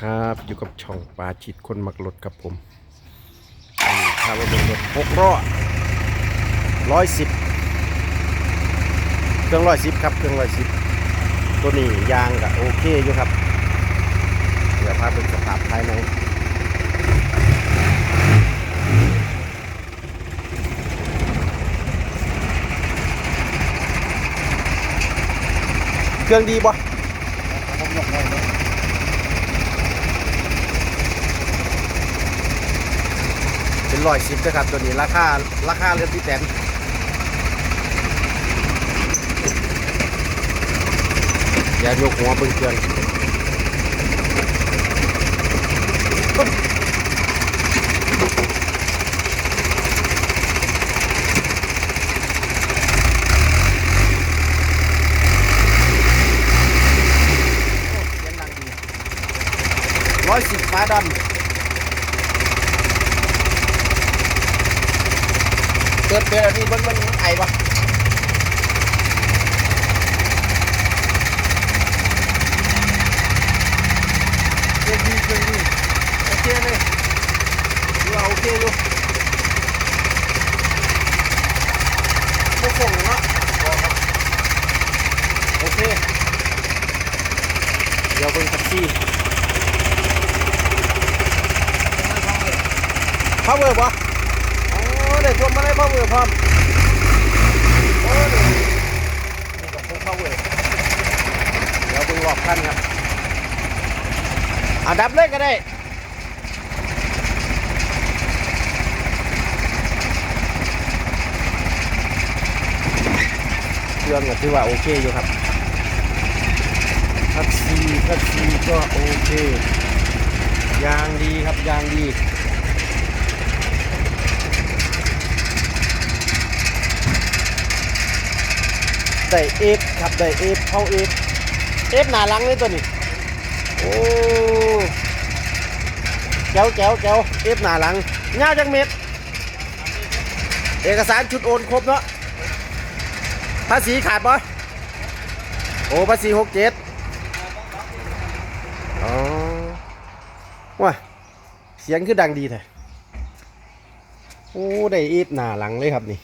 ครับอยู่กับช่องปลาชิดคนมักรถครับผมอันนี้ครับว่าเป็นรถหกล้อร้อยสิบเครื่องร้อยสิบครับเครื่องร้อยสิบตัวนี้ยางก็โอเคอยู่ครับ เดี๋ยวพาเป็นสภาพภายในเครื่องดีบ่ เป็นร้อยสิบนะครับ ตัวนี้ราคาราคาเรือนที่แสนอย่ายกหัวเบิ่งเครื่องร้อยสิบฟ้าดำ เกิดเป็นอันนี้มันมันไอปะเกิดดีเกิดดีโอเคเลยดูว่าโอเคอยู่ไม่ส่งเนาะบอกครับโอเค เดี๋ยวเบิ่งแท็กซี่ power ปะโอ้เด็กพวกมาได้พ่อเวอร์พร้อมโอ้เด็กนี่กับพวกพ่อเวอร์เดี๋ยวดูรอบคันครับอะดับเลยก็ได้เครื่องก็ถือว่าโอเคอยู่ครับทักซีทักซีก็โอเค ยางดีครับ ยางดี ได้เอฟครับได้เอฟเข้าเอฟเอฟหนาหลังเลยตัวนี้โอ้แก้วแก้วแก้วเอฟหนาหลังยาจังเม็ดเอกสารชุดโอนครบเนาะภาษีขาดปะโอ้ภาษีหกเจ็ดอ๋อว้าเสียงคือดังดีแท้โอ้ ได้เอฟหนาหลังเลยครับนี่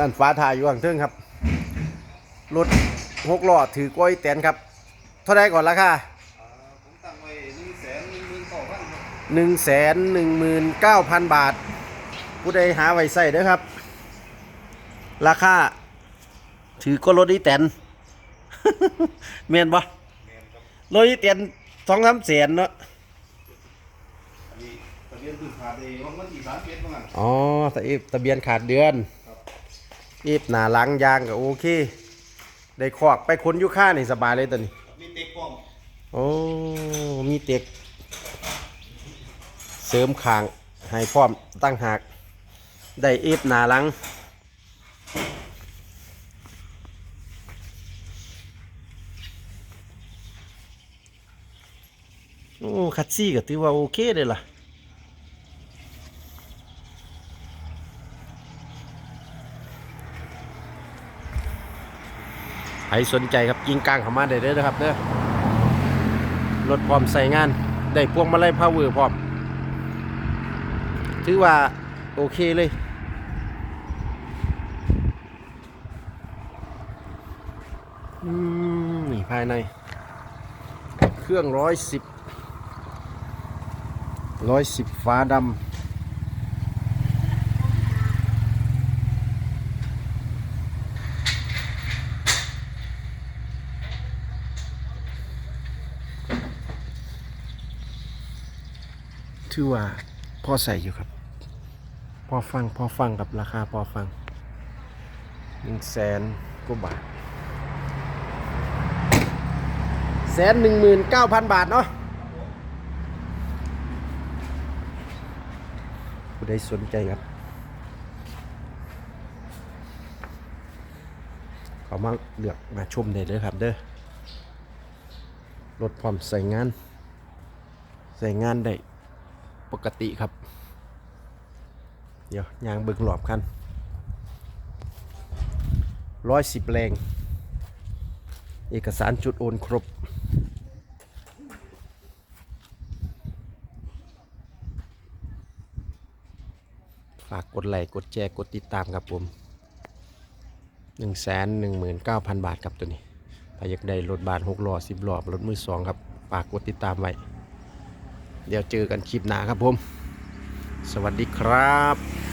ด้านฟ้าทายอยู่ข้างเทิงครับ รถหกล้อถือกล้วยแตนครับ เท่าไรก่อนราคาผมตั้งไว้หนึ่งแสนหนึ่งหมื่นเก้าพันครับหนึ่งแสนหนึ่งหมื่นเก้าพันบาท ผู้ใดหาไว้ใส่เด้อครับ ราคาถือก็รถอีแตนเมียนปะแมนครับรถอีแตนสองสามแสนเนาะอันนี้ทะเบียนพื้นฐานเองว่ามันที่สามเจ็ดประมาณอ๋อถ้าเอฟทะเบียนขาดเดือน ครับเอฟหนาหลังยางก็โอเค ได้คอกไปคนอยุค่านี่สบายเลยตอนนี้มีเต็กป้อมโอ้มีเต็ก เสริมขางให้พร้อมตั้งหาก ได้เอฟหนาหลัง โอ้คัดซี่ก็ถือว่าโอเคเลยล่ะ ใครสนใจครับยิงกลางเข้ามาได้เลยนะครับเด้อรถพร้อมใส่งาน ได้พวงมาลัยพาวเวอร์พร้อม ถือว่าโอเคเลยอืมนี่ภายใน เครื่องร้อยสิบร้อยสิบฟ้าดำ ถือว่าพอใส่อยู่ครับ พอฟังพอฟังกับราคาพอฟังหนึ่งแสนกว่าบาทแสนหนึ่งหมื่นเก้าพันบาทเนาะผู้ใดสนใจครับเขามาเลือกมาชมได้เลยครับเด้อรถพร้อมใส่งาน ใส่งานได้ ปกติครับ เดี๋ยวยางเบิกหลอบกันร้อยสิบแรง เอกสารจุดโอนครบ ฝากกดไลค์กดแชร์กดติดตามครับผม1 1 9 0 0 0 บาทครับตัวนี้ถ้าอยากได้รถบาน6ล้อ10ล้อรถมือสองครับฝากกดติดตามไว้ เดี๋ยวเจอกันคลิปหน้าครับผม สวัสดีครับ